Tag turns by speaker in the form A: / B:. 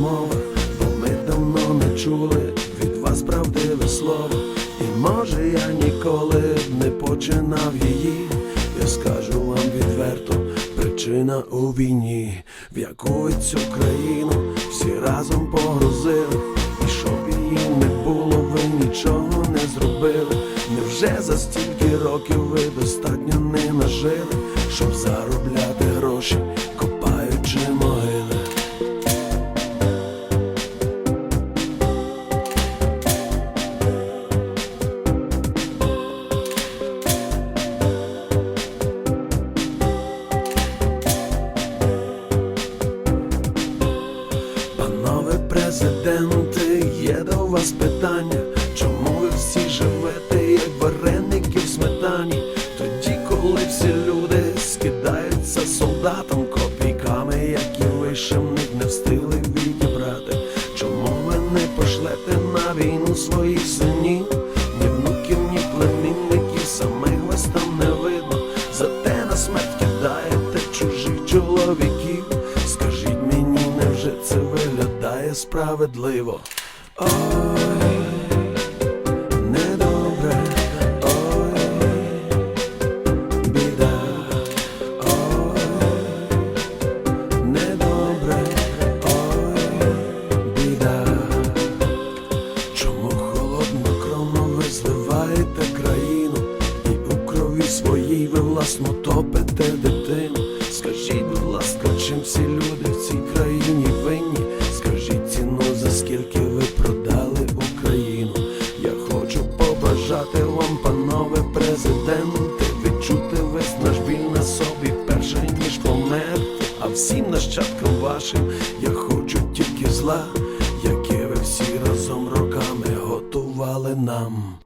A: президенти, є до вас розмова, бо ми давно не чули від вас правдиве слово. І може я ніколи б не починав її. Я скажу вам відверто, причина у війні, в яку цю країну всі разом погрузили. І щоб її не було, ви нічого не зробили. Невже за стільки років ви достатньо не нажили, щоб заробляти є до вас питання, чому ви всі живете, як вареники в сметані? Тоді, коли всі люди скидаються солдатам копійками, які ви ще них не встигли відібрати. Чому ви не пошлете на війну своїх синів? Ні внуків, ні самих вас не видно. Зате на смерть кидаєте чужих чоловіків. Скажіть мені, невже це виглядає справедливо? Своїй ви власно топите дитину Скажіть, будь ласка, чим всі люди в цій країні всім нащадкам вашим я хочу тільки зла Яке ви всі разом роками готували нам.